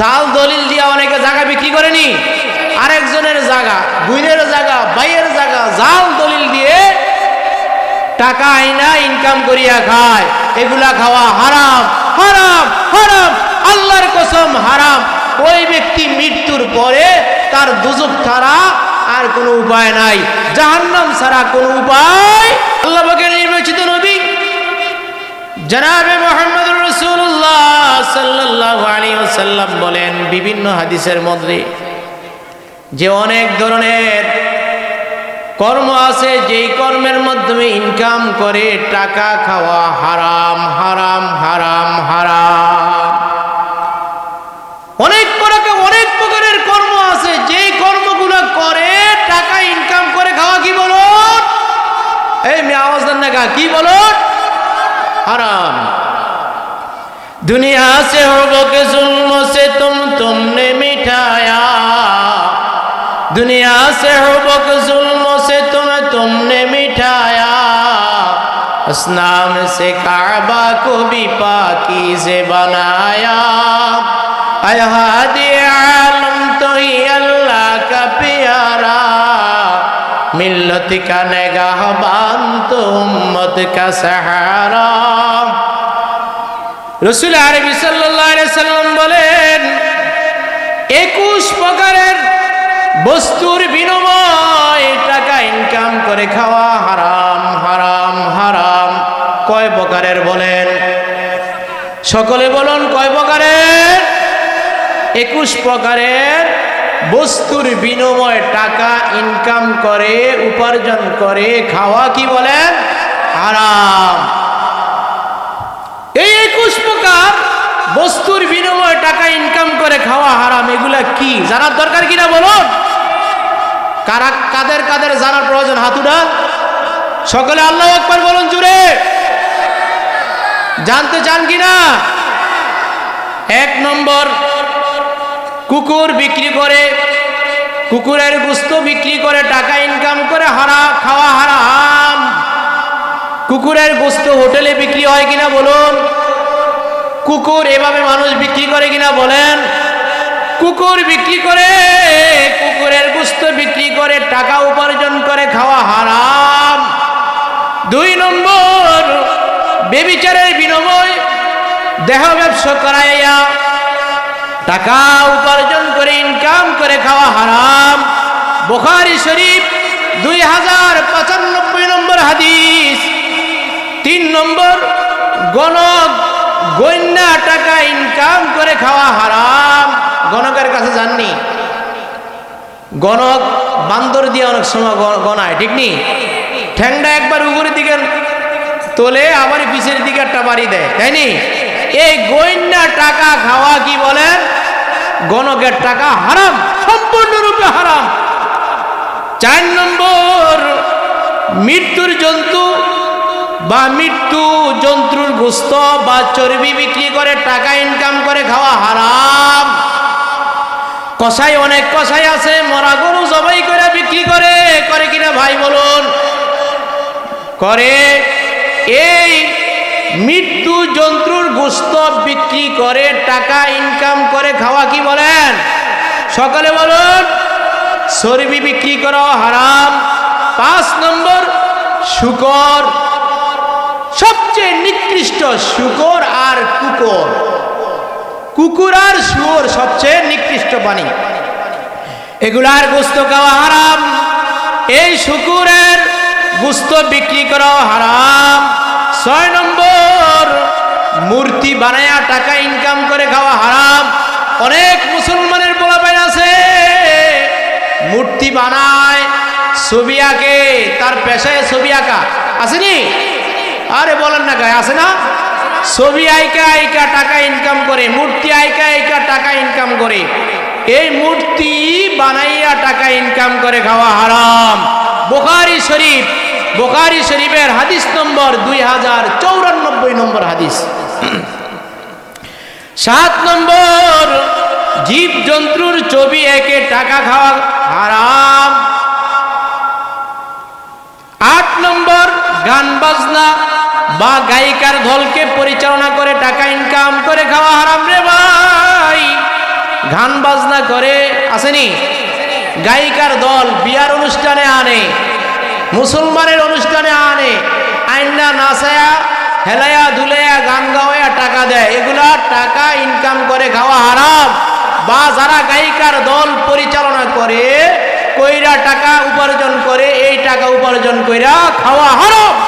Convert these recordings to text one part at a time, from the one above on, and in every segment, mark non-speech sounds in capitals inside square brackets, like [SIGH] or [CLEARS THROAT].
জাল দলিল দিয়া অনেকে জায়গা বিক্রি করেনি। আরেকজনের জায়গা বুইনের জায়গা বাইয়ের জায়গা জাল দলিল দিয়ে টাকা আইনা ইনকাম করিয়া খায়। এগুলা খাওয়া হারাম হারাম হারাম, আল্লাহর কসম হারাম। ওই ব্যক্তি মৃত্যুর পরে তার দুজক ছাড়া আর কোনো উপায় নাই। জাহান্নাম ছাড়া কোনো উপায় আল্লাহ পাকের নির্বাচিত নবী জনাবে মোহাম্মদ বলেন, বিভিন্ন হাদিসের মধ্যে যে অনেক ধরনের কর্ম আছে, যেই কর্মের মাধ্যমে ইনকাম করে টাকা খাওয়া হারাম হারাম হারাম হারাম। অনেক প্রকার, অনেক প্রকারের কর্ম আছে, যেই কর্মগুলো করে টাকা ইনকাম করে খাওয়া কি বলুন? এই মেয়ে আওয়াজ দেন না কি বলুন? दुनिया से हो के जुल्म से तुम तुमने मिटाया दुनिया से हो के जुल्म से तुम तुमने मिटाया असनाम से काबा को भी पाकी से बनाया अहादी आलम तो ही अल्लाह का प्यारा मिल्लत का निगाहबान तो उम्मत का सहारा রসুল আরবি সাল্লাম বলেন, একুশ প্রকারের বস্তুর বিনিময় টাকা ইনকাম করে খাওয়া হারাম হারাম হারাম। কয় প্রকারের বলেন? সকলে বলুন কয় প্রকারের? একুশ প্রকারের বস্তুর বিনিময় টাকা ইনকাম করে, উপার্জন করে, খাওয়া কি বলেন? হারাম। এই একুশ প্রকার বস্তুর বিনিময়ে টাকা ইনকাম করে খাওয়া হারাম, এগুলা কি? জানার দরকার কিনা বলুন? কারা কাদের কাদের জানার প্রয়োজন? হাতুটা সকলে আল্লাহ একবার বলুন জুড়ে। জানতে চান কিনা? এক নম্বর, কুকুর বিক্রি করে, কুকুরের গুস্ত বিক্রি করে টাকা ইনকাম করে হারা খাওয়া হারাম। কুকুরের গোস্ত হোটেলে বিক্রি হয় কিনা বলুন। কুকুর এভাবে মানুষ বিক্রি করে কিনা বলেন। কুকুর বিক্রি করে, কুকুরের গোস্ত বিক্রি করে, টাকা উপার্জন করে খাওয়া হারাম। দুই নম্বর, বেবিচারের বিনিময়, দেহ ব্যবসা করাইয়া টাকা উপার্জন করে ইনকাম করে খাওয়া হারাম। বোখারি শরীফ দুই হাজার পঁচানব্বই নম্বর হাদিস। তিন নম্বর, গণক গন্যা টাকা ইনকাম করে খাওয়া হারাম। গণকের কাছে যাননি। গণক বান্দর দিয়ে অনেক সময় গ- গণায় ঠিক নি? ঠ্যাংটা একবার উপরের দিকে তোলে, আবার পিছের দিকে একটা বাড়ি দেয়, তাই নি? এই গন্যা টাকা খাওয়া কি বলেন গণকের টাকা হারাম, সম্পূর্ণরূপে হারাম। চার নম্বর, মৃত্যুর জন্তু বা মৃত্যু জন্তুর গোস্ত বা চর্বি বিক্রি করে টাকা ইনকাম করে খাওয়া হারাম। কষাই অনেক কষাই আছে, মরা গরু জবাই করে বিক্রি করে করে কিনা ভাই বলুন। করে এই মৃত্যু জন্তুর গোস্ত বিক্রি করে, টাকা ইনকাম করে খাওয়া কি বলেন? সকালে বলুন, চর্বি বিক্রি করাও হারাম। পাঁচ নম্বর, শুকর। সবচেয়ে নিকৃষ্ট শুকর আর কুকুর। কুকুর আর শুয়োর সবচেয়ে নিকৃষ্ট প্রাণী। এগুলার গোস্ত খাওয়া হারাম। এই শুকুরের গোস্ত বিক্রি করাও হারাম। ছয় নম্বর, মূর্তি বানায়া টাকা ইনকাম করে খাওয়া হারাম। অনেক মুসলমানের বলাবাই আছে। মূর্তি বানায় ছবি আঁকে, তার পেশায় ছবি আঁকা। আসেনি আরে বলেন না গায়ে আছে না? ছবি আইকা আইকা টাকা ইনকাম করে, মূর্তি আইকা আইকা টাকা ইনকাম করে। এই মূর্তি বানাইয়া টাকা ইনকাম করে খাওয়া হারাম। বোখারি শরীফ, বোখারি শরীফের হাদিস নম্বর দুই হাজার চৌরানব্বই নম্বর হাদিস। সাত নম্বর জীব জন্তুর ছবি একে টাকা খাওয়া হারাম। বা গায়িকার দলকে পরিচালনা করে টাকা ইনকাম করে খাওয়া হারাম রে ভাই। গান বাজনা করে, আসেনি? গায়িকার দল বিয়ার অনুষ্ঠানে আনে, মুসলমানের অনুষ্ঠানে আনে, আইনা নাচায়া, হেলায়া দুলাইয়া গান গাওয়া টাকা দেয়। এগুলা টাকা ইনকাম করে খাওয়া হারাম। বা যারা গায়িকার দল পরিচালনা করে, কইরা টাকা উপার্জন করে, এই টাকা উপার্জন কইরা খাওয়া হারাম।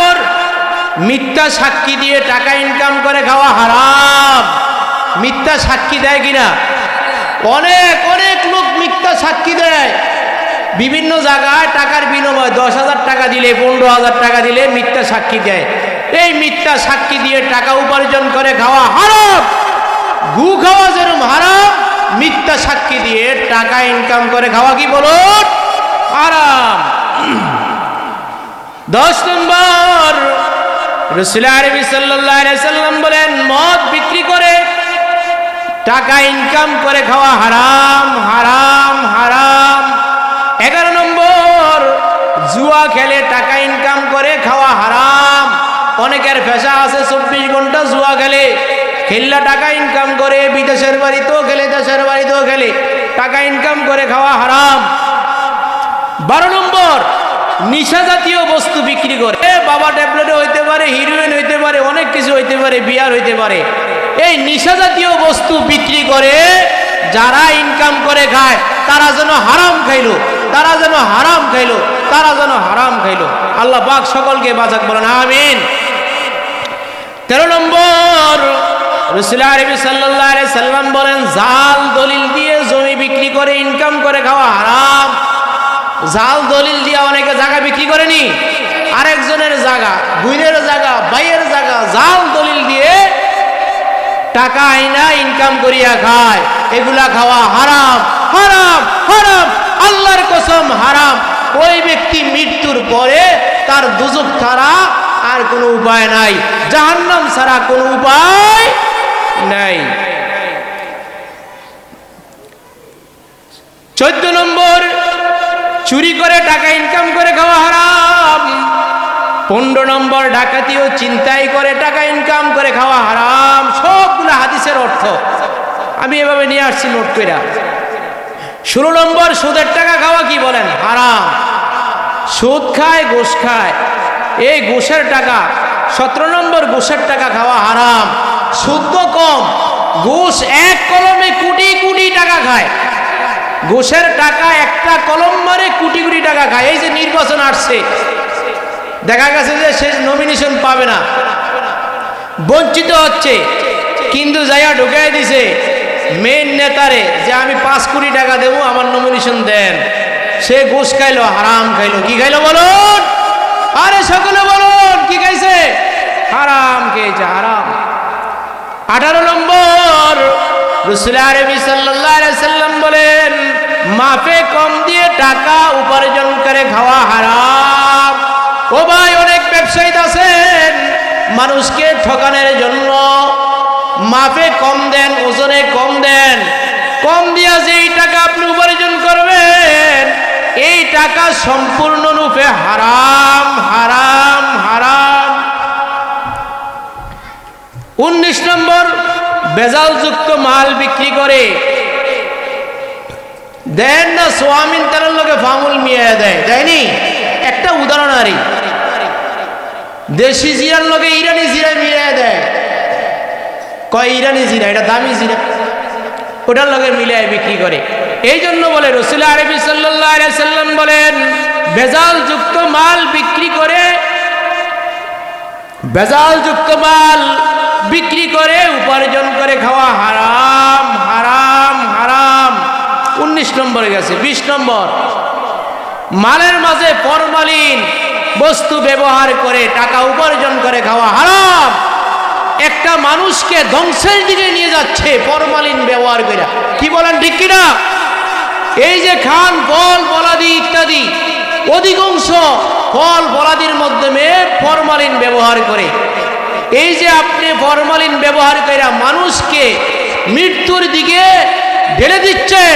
মিথ্যা সাক্ষী দিয়ে টাকা ইনকাম করে খাওয়া হারাম। মিথ্যা সাক্ষী দেয় কিনা? অনেক অনেক লোক মিথ্যা সাক্ষী দেয়। বিভিন্ন জায়গায় টাকার বিনিময় দশ হাজার টাকা দিলে, পনেরো হাজার টাকা দিলে মিথ্যা সাক্ষী দেয়। এই মিথ্যা সাক্ষী দিয়ে টাকা উপার্জন করে খাওয়া হারাম। গু খাওয়া যেরকম হারাম, মিথ্যা সাক্ষী দিয়ে টাকা ইনকাম করে খাওয়া কি বলুন? হারাম। [CLEARS THROAT] দশ নম্বর রসুল আরবি মদ বিক্রি করে টাকা ইনকাম করে খাওয়া হারাম হারাম হারাম। এগারো নম্বর, জুয়া খেলে টাকা ইনকাম করে খাওয়া হারাম। অনেকের পেশা আছে চব্বিশ ঘণ্টা জুয়া খেলে। খেললা টাকা ইনকাম করে, বিদেশের বাড়িতেও খেলে, দেশের বাড়িতেও খেলে। টাকা ইনকাম করে খাওয়া হারাম। বারো নম্বর নিশা জাতীয় বস্তু বিক্রি করে। বাবা ট্যাবলেটে হইতে পারে হিরোইন হইতে পারে, অনেক কিছু হইতে পারে বিয়ার হইতে পারে। এই নিশা জাতীয় বস্তু বিক্রি করে যারা ইনকাম করে খায়, তারা যেন হারাম খাইলো, তারা যেন হারাম খাইলো, তারা যেন হারাম খাইলো। আল্লাহ পাক সকলকে বাঁচাক, বলেন আমিন। তেরো নম্বর সাল্লাম বলেন, জাল, দলিল দিয়ে জমি বিক্রি করে ইনকাম করে খাওয়া হারাম। জাল দলিল দিয়ে অনেকে জায়গা বিক্রি করেনি। আরেকজনের জায়গা বুইনের জায়গা বাইয়ের জায়গা জাল দলিল দিয়ে টাকা আইনা ইনকাম করিয়া খায়। এগুলা খাওয়া হারাম হারাম হারাম, আল্লাহর কসম হারাম। ওই ব্যক্তি মৃত্যুর পরে তার দুজক ছাড়া আর কোনো উপায় নাই। জাহান্নাম ছাড়া কোনো উপায় নাই। চোদ্দ নম্বর চুরি করে টাকা ইনকাম করে খাওয়া হারাম। পনেরো নম্বর ডাকাতি ও চিন্তাই করে টাকা ইনকাম করে খাওয়া হারাম। সবগুলো হাদিসের অর্থ। আমি এভাবে নিয়ে আসছি নোট করে ষোলো নম্বর, সুদের টাকা খাওয়া কি বলেন? হারাম। সুদ খায়, ঘুষ খায়। এই ঘুষের টাকা, সতেরো নম্বর ঘুষের টাকা খাওয়া হারাম। সুদ কম। ঘুষ এক কলমে কোটি কোটি টাকা খায়। ঘুষের টাকা একটা কলম মারে কোটি কোটি টাকা খায়। এই যে নির্বাচন আসছে, দেখা গেছে যে সে নমিনেশন পাবে না। বঞ্চিত হচ্ছে, কিন্তু যাইয়া ঢুকাই দিছে মেন নেতারে যে আমি পাঁচ কোটি টাকা দেবো, আমার নমিনেশন দেন। সে ঘুষ খাইলো, হারাম খাইলো। কি খাইলো বলুন? আরে সকলে বলুন, কি খাইছে? হারাম খেয়েছে, হারাম। আঠারো নম্বর। রসুল আরবি সাল্লাম বলেন মাপে কম দিয়ে টাকা উপার্জন করে খাওয়া হারাম। ও ভাই অনেক ব্যবসায়ী আছেন, মানুষকে ঠকানোর জন্য। মাপে কম দেন, ওজনে কম দেন। কম দিয়া যেই টাকা আপনি উপার্জন করবেন, এই টাকা সম্পূর্ণরূপে হারাম হারাম হারাম। উনিশ নম্বর বেজালযুক্ত মাল বিক্রি করে। দেন না সোয়ামিন তার লোকে ফামুল মিয়া দেয় তাইনি একটা উদাহরণ আরই দেশি জিরার লোকে ইরানি জিরা মিলিয়ে দেয়। কয় ইরানি জিরা? এটা দামি জিরা। ওটার লোকে মিলিয়ে বিক্রি করে। এই জন্য বলে রসুল আরবি সাল্লাম বলেন বেজাল যুক্ত মাল বিক্রি করে বেজাল যুক্ত মাল বিক্রি করে উপার্জন করে খাওয়া হারাম হারাম হারাম। উনিশ নম্বরে গেছে, বিশ নম্বর। মালের মাঝে ফরমালিন, বস্তু ব্যবহার করে, টাকা উপার্জন করে খাওয়া হারাম। একটা মানুষকে ধ্বংসের দিকে নিয়ে যাচ্ছে ফরমালিন ব্যবহার করে। কি বলেন ঠিক কিনা? এই যে খান, ফল বলাদি ইত্যাদি, অধিকাংশ ফল বলাদির মাধ্যমে ফরমালিন ব্যবহার করে। এই যে আপনি ফরমালিন ব্যবহার করে মানুষকে মৃত্যুর দিকে ঢেলে দিচ্ছেন,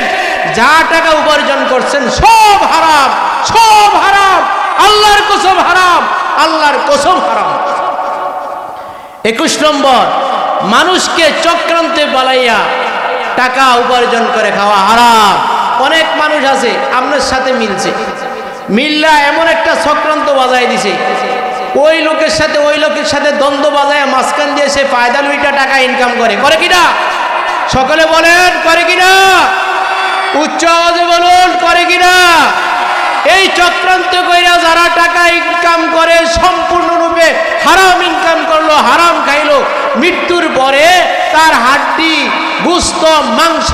যা টাকা উপার্জন করছেন, সব হারাম সব হারাম, আল্লাহর কসম হারাম, আল্লাহর কসম হারাম। একুশ নম্বর, মানুষকে চক্রান্তে বালাইয়া টাকা উপার্জন করে খাওয়া হারাম। অনেক মানুষ আছে, আপনার সাথে মিলছে। মিল্লা এমন একটা চক্রান্ত বাজায় দিছে ওই লোকের সাথে, ওই লোকের সাথে দ্বন্দ্ব বাজায় মাঝখান দিয়ে সে ফায়দা লুইটা টাকা ইনকাম করে। করে কিনা? সকলে বলেন, করে কিনা? উচ্চ আওয়াজে বলুন, করে কিনা? এই চক্রান্ত কইরা যারা টাকা ইনকাম করে, সম্পূর্ণরূপে হারাম ইনকাম করল, হারাম খাইলো, মৃত্যুর পরে তার হাড্ডি, গুস্ত, মাংস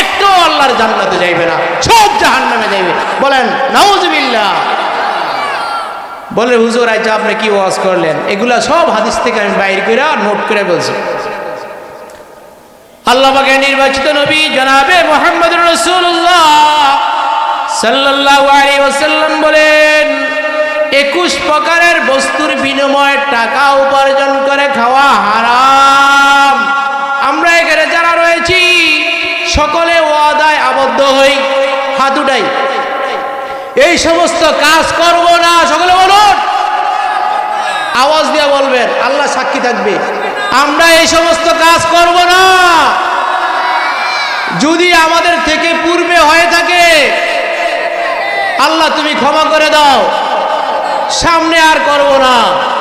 একটাও আল্লাহর জান্নাতে যাইবে না, সব জাহান্নামে যাইবে। বলেন, নাউজুবিল্লাহ। বলে, হুজুর, আজ আপনি কি ওয়াজ করলেন? এগুলা সব হাদিস থেকে আমি বাইর করে নোট করে বলছি। আল্লাহ পাকে নির্বাচিত নবী জনাবে মোহাম্মদ রসুল্লাহ বলেন, একুশ প্রকারের বস্তুর বিনিময়ে টাকা উপার্জন করে খাওয়া হারাম। আমরা এখানে যারা রয়েছি, সকলে ওয়াদায় আবদ্ধ হই হাত উঠাই। এই সমস্ত কাজ করব না, সকলে বলুন। আওয়াজ দিয়ে বলবেন, আল্লাহ সাক্ষী থাকবে। আমরা এই সমস্ত কাজ করব না। যদি আমাদের থেকে পূর্বে হয়ে থাকে, আল্লাহ তুমি ক্ষমা করে দাও। সামনে আর করব না।